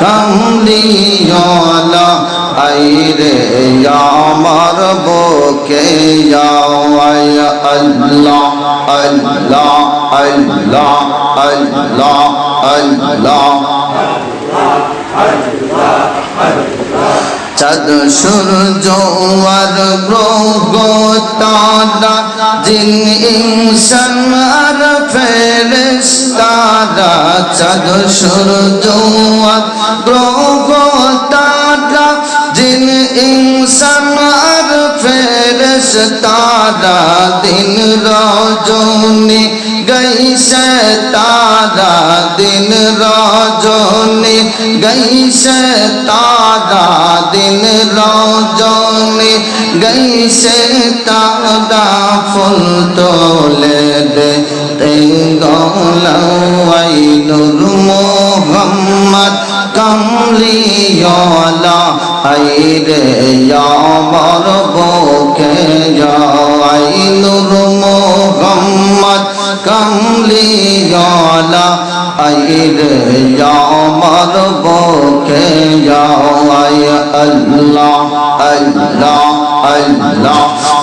কামলিওয়ালা আইরে আমার বুকে আয় আল্লাহ আল্লাহ আল্লাহ আল্লাহ আল্লাহ। চাঁদ, সূর্য আর গ্রহ তারা জিন ইনসান আর ফেরেশতারা, চাঁদ, সূর্য আর গ্রহ তারা জিন ইনসান আর ফেরেশতারা, দিন রজনী গইছে তারা, দিন রজনী গইছে তারা। कैसे तादा फुल तोले दे তেঙ্গলাইনুর মোহাম্মদ কমলিয়লা হাইরে ইয়া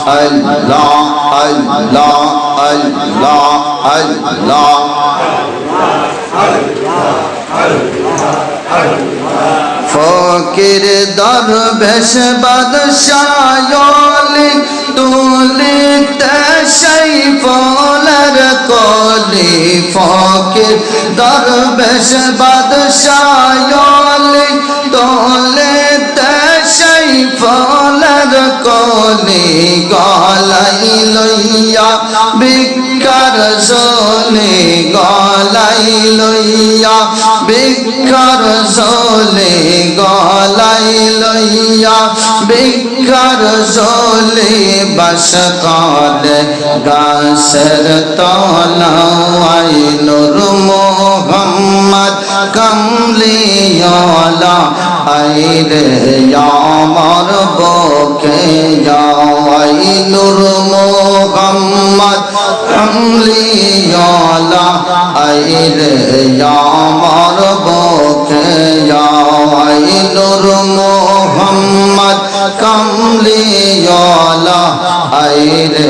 আল্লাহ আল্লাহ আল্লাহ আল্লাহ ফকির দরবেশ বাদশায়লি তুলিতে সেই ফলের কলি। ফকির দরবেশ বাদশায়লি কলি গলাই লইয়া বিকার সোলে গলাই লইয়া বিকার সোলে গলাই লইয়া বিকার সোলে বাস করে গাছের তলাই নুর মোহাম্মদ কমলিওয়ালা হাইরে আমার বকে যাওয়াই নূর মোহাম্মদ হামলি আলা হাইরে আমার বকে যাওয়াই নূর মোহাম্মদ কামলি আলা হাইরে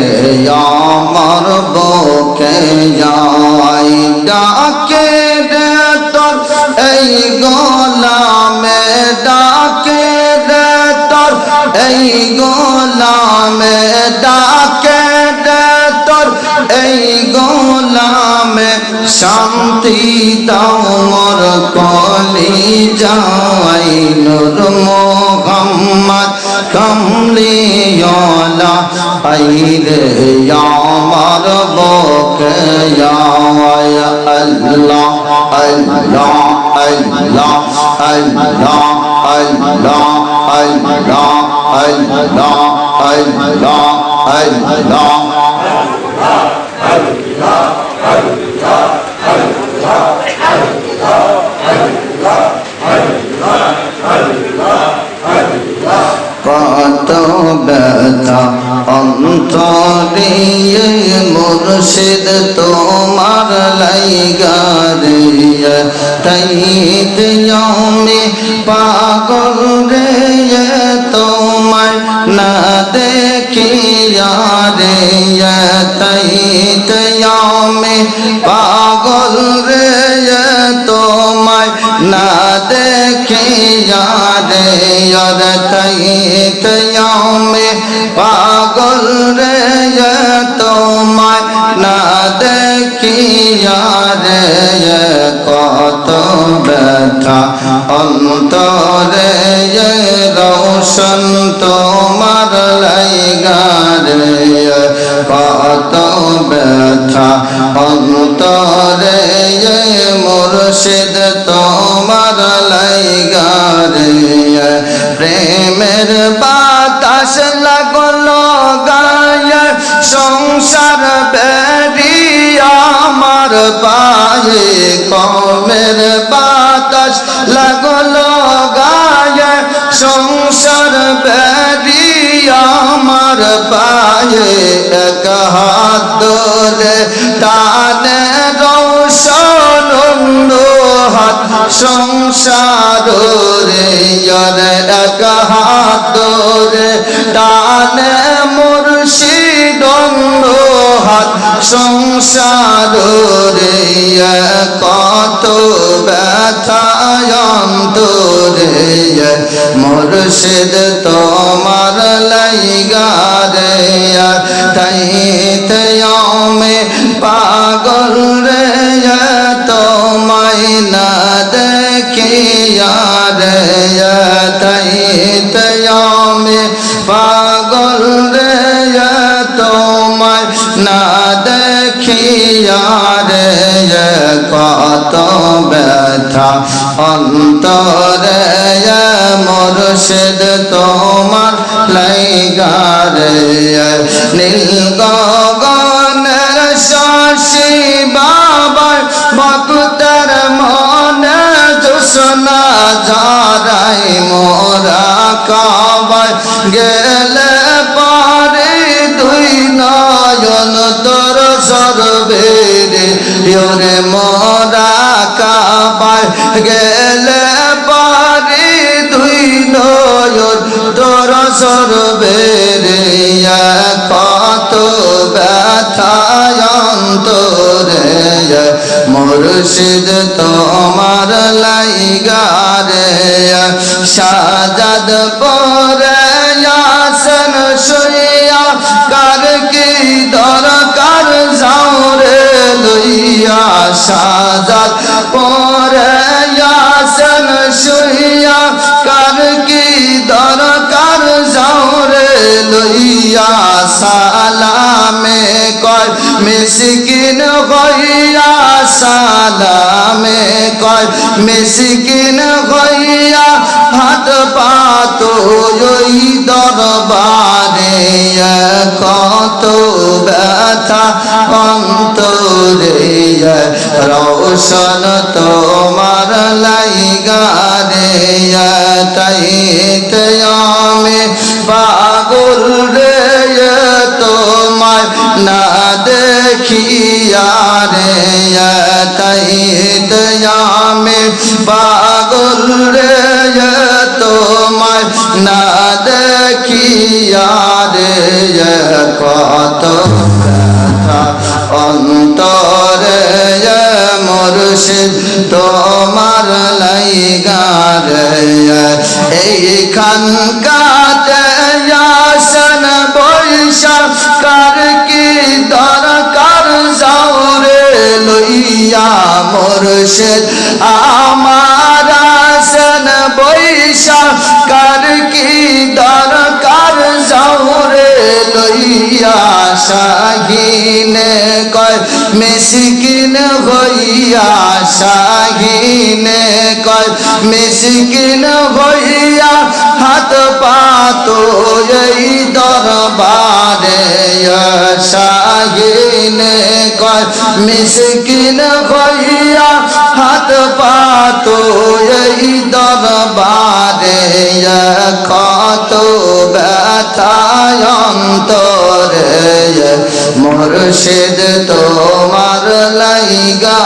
আমার বকে যাওয়াই শান্তি দাও মোর কলি যাই নূর মোহাম্মদ কমলিওয়ালা, আইরে আমার বুকে যাওয়ায় আল্লাহ আল্লাহ আল্লাহ আল্লাহ আল্লাহ। আল্লাহ আল্লাহ আল্লাহ আল্লাহ। কত ব্যথা অন্তরে মুর্শিদ তোমার লাইগারে তাই আমি পাগল রে তোমার না দেখিয়া রে তাই আমি পাগল তোমায় না দেখিয়া রে আর তাই পাগল রে আমার পায়ে কমের বাতাস লাগল গায়ে, সংসার বেরি আমার পায়ে এক হাত ধরে টানে রৌশন হাত, সংসার রে এক হাত সংসার কত ব্যথায় অন্তরে মুর্শিদ তোমার লাইগা রে তাই তয়ামে পাগল রে, তোমায় না দেখিয়া রে তাই মুর্শিদ তোমার লাইগারে নীল গগনের বাবার ভক্তর মনে জোসনা যারাই মোরা কাবার গেলে পারে দুই নয়ন তোর সরবেরে মোরা কাবার গেলে তোর সরবেরে কত ব্যথায় অন্তরে। মুর্শিদ তোমার লাইগারে সাজাদ পরে আসন শুইয়া। কার কি দরকার কয়, মিসকিন হইয়া সালামে কয়, মিসকিন হইয়া হাত পাতো ওই দরবারে কত ব্যথা অন্তরে রৌশন তোমার লাইগারে তাই তয়ামে পাগল রে তোমায় না রে তাই তয়ামে পাগল রে তোমায় না দেখিয়া রে কত অন্তরে মুর্শিদ তোমার লাইগারে এইখান কাতে মুর্শিদ, আমার আসন বৈশা কার কি দরকার যাওরে লইয়া শাহিনে কয়, মিসকিন হইয়া শাহিনে কয়, মিসকিন হইয়া হাত পাতো এই দরবারে শাহিনে কয় মিসকিন হইয়া হাত পাতো এই দরবারে কত ব্যথায় অন্তরে মুর্শিদ তোমার লাইগা